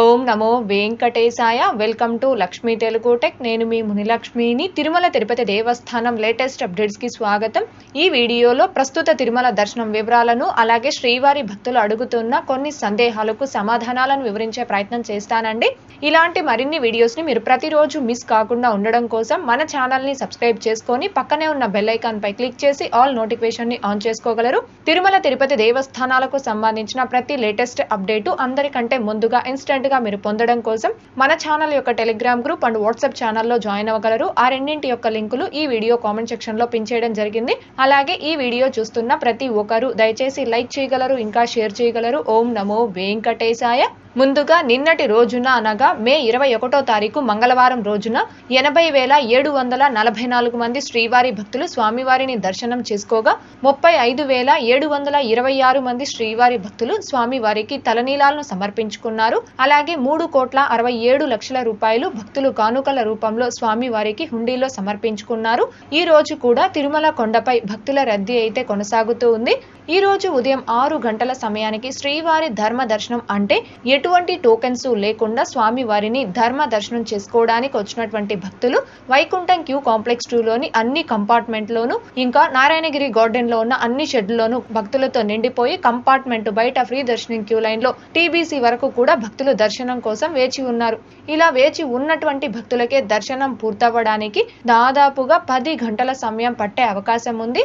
ఓం నమో వెంకటేశాయ. Welcome to Lakshmi Telugu tech. నేను మీ మునిలక్ష్మిని. తిరుమల తిరుపతి దేవస్థానం లేటెస్ట్ అప్డేట్స్కి స్వాగతం. ఈ వీడియోలో ప్రస్తుత తిరుమల దర్శనం వివరాలను అలాగే శ్రీవారి భక్తులు అడుగుతున్న కొన్ని సందేహాలకు సమాధానాలను వివరించే ప్రయత్నం చేస్తానండి. ఇలాంటి మరిన్ని వీడియోస్ని మీరు ప్రతిరోజు మిస్ కాకుండా ఉండడం కోసం మన ఛానల్ని సబ్స్క్రైబ్ చేసుకొని పక్కనే ఉన్న బెల్ ఐకాన్ పై క్లిక్ చేసి ఆల్ నోటిఫికేషన్ని ఆన్ చేసుకోగలరు. తిరుమల తిరుపతి దేవస్థానాలకు సంబంధించిన ప్రతి లేటెస్ట్ అప్డేటు అందరికంటే ముందుగా ఇన్స్టెంట్ గా మీరు పొందడం కోసం మన ఛానల్ యొక్క టెలిగ్రామ్ గ్రూప్ అండ్ వాట్సాప్ ఛానల్లో జాయిన్ అవ్వగలరు. ఆ రెండింటి యొక్క లింకులు ఈ వీడియో కామెంట్ సెక్షన్లో పిన్ చేయడం జరిగింది. అలాగే ఈ వీడియో చూస్తున్న ప్రతి ఒక్కరూ దయచేసి లైక్ చేయగలరు ఇంకా షేర్ చేయగలరు. ఓం నమో వెంకటేశాయ. ముందుగా నిన్నటి రోజున అనగా మే ఇరవై ఒకటో తారీఖు మంగళవారం రోజున ఎనభై వేల ఏడు వందల నలభై నాలుగు మంది శ్రీవారి భక్తులు స్వామివారిని దర్శనం చేసుకోగా ముప్పై ఐదు వేల ఏడు వందల ఇరవై ఆరు మంది శ్రీవారి భక్తులు స్వామివారికి తలనీలాలను సమర్పించుకున్నారు. అలాగే మూడు కోట్ల అరవై ఏడు లక్షల రూపాయలు భక్తులు కానుకల రూపంలో స్వామివారికి హుండీలో సమర్పించుకున్నారు. ఈ రోజు కూడా తిరుమల కొండపై భక్తుల రద్దీ అయితే కొనసాగుతూ ఉంది. ఈ రోజు ఉదయం ఆరు గంటల సమయానికి శ్రీవారి ధర్మ దర్శనం అంటే ఎటువంటి టోకెన్స్ లేకుండా స్వామి వారిని ధర్మ దర్శనం చేసుకోవడానికి వచ్చినటువంటి భక్తులు వైకుంఠం క్యూ కాంప్లెక్స్ టూ లోని అన్ని కంపార్ట్మెంట్ లోను ఇంకా నారాయణగిరి గార్డెన్లో ఉన్న అన్ని షెడ్లోను భక్తులతో నిండిపోయి కంపార్ట్మెంట్ బయట ఫ్రీ దర్శనం క్యూ లైన్లో టీబీసీ వరకు కూడా భక్తులు దర్శనం కోసం వేచి ఉన్నారు. ఇలా వేచి ఉన్నటువంటి భక్తులకే దర్శనం పూర్తవ్వడానికి దాదాపుగా పది గంటల సమయం పట్టే అవకాశం ఉంది.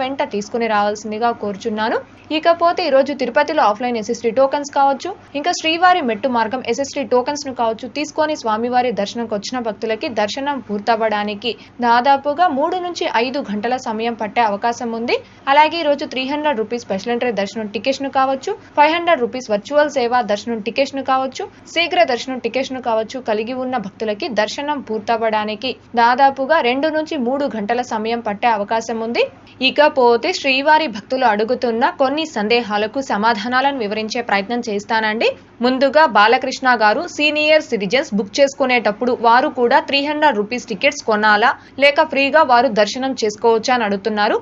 వెంట తీసుకుని రావాల్సిందిగా కోరుచున్నాను. ఇకపోతే ఈరోజు తిరుపతిలో ఆఫ్లైన్ ఎస్ఎస్టీ టోకన్స్ కావచ్చు ఇంకా శ్రీవారి మెట్టు మార్గం ఎస్ఎస్టీ టోకన్స్ను కావచ్చు తీసుకొని స్వామివారి దర్శనంకి వచ్చిన భక్తులకి దర్శనం పూర్తవ్వడానికి దాదాపుగా మూడు నుంచి ఐదు గంటల సమయం పట్టే అవకాశం ఉంది. అలాగే ఈరోజు three hundred rupees special entry దర్శనం టికెట్స్ను కావచ్చు ఫైవ్ హండ్రెడ్ రూపీస్ వర్చువల్ సేవ దర్శనం టికెట్స్ను కావచ్చు శీఘ్ర దర్శనం టికెట్స్ను కావచ్చు కలిగి ఉన్న భక్తులకి దర్శనం పూర్తవ్వడానికి దాదాపుగా రెండు నుంచి మూడు గంటల సమయం పట్టే అవకాశం ఉంది. ఇకపోతే శ్రీవారి భక్తులు అడుగుతున్న కొన్ని సందేహాలకు సమాధానాలను వివరించే ప్రయత్నం చేస్తానండి. ముందుగా బాలకృష్ణ గారు సీనియర్ సిటిజన్స్ బుక్ చేసుకునేటప్పుడు వారు కూడా త్రీ హండ్రెడ్ రూపీస్ టికెట్స్ కొనాలా? లేక ఫ్రీగా వారు దర్శనం చేసుకోవచ్చా అని అడుగుతున్నారు.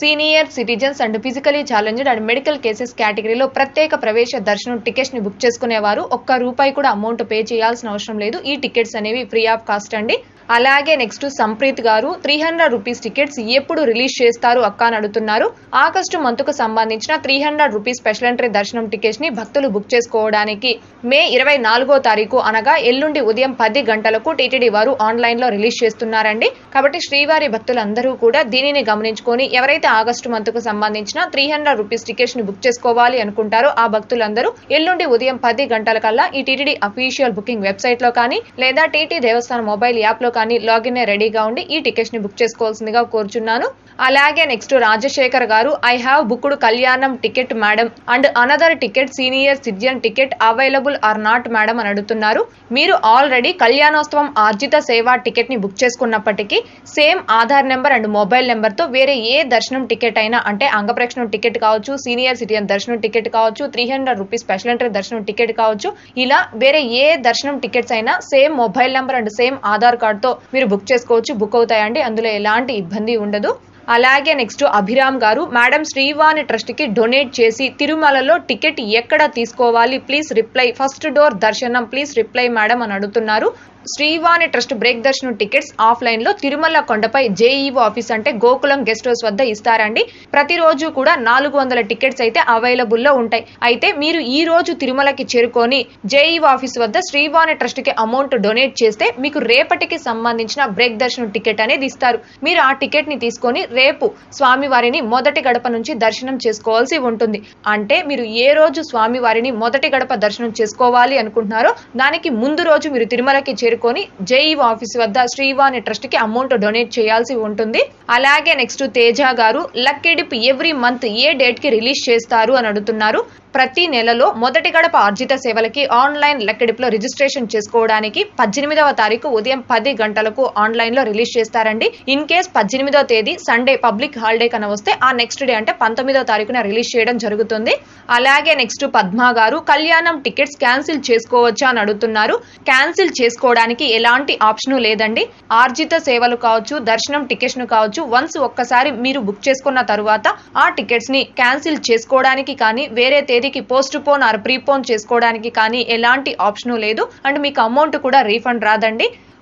Senior citizens and physically challenged and medical cases కేటగిరీలో ప్రత్యేక ప్రవేశ దర్శనం టికెట్స్ని బుక్ చేసుకునేవారు. ఒక్క రూపాయి కూడా అమౌంట్ పే చేయాల్సిన అవసరం లేదు. ఈ టికెట్స్ అనేవి ఫ్రీ ఆఫ్ కాస్ట్ అండి. అలాగే నెక్స్ట్ సంప్రీత్ గారు త్రీ హండ్రెడ్ రూపీస్ టికెట్స్ ఎప్పుడు రిలీజ్ చేస్తారు అక్క అని అడుగుతున్నారు. ఆగస్టు మంత్కు సంబంధించిన three hundred rupees special entry దర్శనం టికెట్స్ని భక్తులు బుక్ చేసుకోవడానికి మే ఇరవై నాలుగో తారీఖు అనగా ఎల్లుండి ఉదయం పది గంటలకు టీటీడీ వారు ఆన్లైన్లో రిలీజ్ చేస్తున్నారండి. కాబట్టి శ్రీవారి భక్తులందరూ కూడా దీనిని గమనించుకొని ఎవరైతే ఆగస్టు మంత్కు సంబంధించిన త్రీ హండ్రెడ్ రూపీస్ టికెట్స్ని బుక్ చేసుకోవాలి అనుకుంటారో ఆ భక్తులందరూ ఎల్లుండి ఉదయం పది గంటల కల్లా ఈ టీటీడీ అఫీషియల్ బుకింగ్ వెబ్సైట్లో కానీ లేదా టీటీ దేవస్థానం మొబైల్ యాప్లో కానీ లాగిన్ రెడీగా ఉండి ఈ టికెట్స్ని బుక్ చేసుకోవాల్సిందిగా కోరుచున్నాను. అలాగే నెక్స్ట్ రాజశేఖర్ గారు I have booked Kalyanam ticket madam. And another ticket senior citizen ticket available or not madam అని అడుగుతున్నారు. మీరు ఆల్రెడీ కళ్యాణోత్సవం ఆర్జిత సేవా టికెట్ని book చేసుకున్నప్పటికీ same Aadhaar number and mobile నెంబర్తో వేరే ఏ దర్శనం టికెట్ అయినా అంటే అంగప్రక్షణం టికెట్ కావచ్చు సీనియర్ సిటిజన్ దర్శనం టికెట్ కావచ్చు three hundred rupees special entry దర్శనం టికెట్ కావచ్చు ఇలా వేరే ఏ దర్శనం టికెట్స్ అయినా same mobile number and same Aadhaar card తో మీరు బుక్ చేసుకోవచ్చు బుక్ అవుతాయండి. అందులో ఎలాంటి ఇబ్బంది ఉండదు. అలాగే నెక్స్ట్ అభిరామ్ గారు మేడం శ్రీవాణి ట్రస్ట్కి డొనేట్ చేసి తిరుమలలో టికెట్ ఎక్కడ తీసుకోవాలి? Please reply. ఫస్ట్ డోర్ దర్శనం. ప్లీజ్ రిప్లై మేడం అని అడుగుతున్నారు. శ్రీవాణి ట్రస్ట్ బ్రేక్ దర్శనం టికెట్స్ ఆఫ్లైన్లో తిరుమల కొండపై జేఈఓ ఆఫీస్ అంటే గోకులం గెస్ట్ హౌస్ వద్ద ఇస్తారండి. ప్రతిరోజు కూడా నాలుగు వందల టికెట్స్ అయితే అవైలబుల్లో ఉంటాయి. అయితే మీరు ఈ రోజు తిరుమలకి చేరుకొని జేఈఓ ఆఫీస్ వద్ద శ్రీవాణి ట్రస్ట్కి అమౌంట్ డొనేట్ చేస్తే మీకు రేపటికి సంబంధించిన బ్రేక్ దర్శనం టికెట్ అనేది ఇస్తారు. మీరు ఆ టికెట్ని తీసుకొని రేపు స్వామివారిని మొదటి గడప నుంచి దర్శనం చేసుకోవాల్సి ఉంటుంది. అంటే మీరు ఏ రోజు స్వామివారిని మొదటి గడప దర్శనం చేసుకోవాలి అనుకుంటున్నారో దానికి ముందు రోజు మీరు తిరుమలకి చేరు చేరుకొని జేఈఓ ఆఫీస్ వద్ద శ్రీవాణి ట్రస్ట్కి అమౌంట్ డొనేట్ చేయాల్సి ఉంటుంది. అలాగే నెక్స్ట్ తేజ గారు లక్కీ డిప్ ఎవ్రీ మంత్ ఏ డేట్కి రిలీజ్ చేస్తారు అని అడుగుతున్నారు. ప్రతి నెలలో మొదటి గడప ఆర్జిత సేవలకి ఆన్లైన్ లెక్కడిపులో రిజిస్ట్రేషన్ చేసుకోవడానికి పద్దెనిమిదవ తారీఖు ఉదయం పది గంటలకు ఆన్లైన్లో రిలీజ్ చేస్తారండి. ఇన్ కేస్ పద్దెనిమిదవ తేదీ సండే పబ్లిక్ హాలిడే కన వస్తే ఆ నెక్స్ట్ డే అంటే పంతొమ్మిదవ తారీఖున రిలీజ్ చేయడం జరుగుతుంది. అలాగే నెక్స్ట్ పద్మా గారు కళ్యాణం టికెట్స్ క్యాన్సిల్ చేసుకోవచ్చా అని అడుగుతున్నారు. క్యాన్సిల్ చేసుకోవడానికి ఎలాంటి ఆప్షన్ లేదండి. ఆర్జిత సేవలు కావచ్చు దర్శనం టికెట్స్ను కావచ్చు వన్స్ ఒక్కసారి మీరు బుక్ చేసుకున్న తర్వాత ఆ టికెట్స్ని క్యాన్సిల్ చేసుకోవడానికి కానీ వేరే తేదీకి పోస్ట్ పోన్ ఆర్ ప్రీపోన్ చేసుకోవడానికి కానీ ఎలాంటి ఆప్షన్ లేదు. అండ్ మీకు అమౌంట్ కూడా రీఫండ్ రాదండి.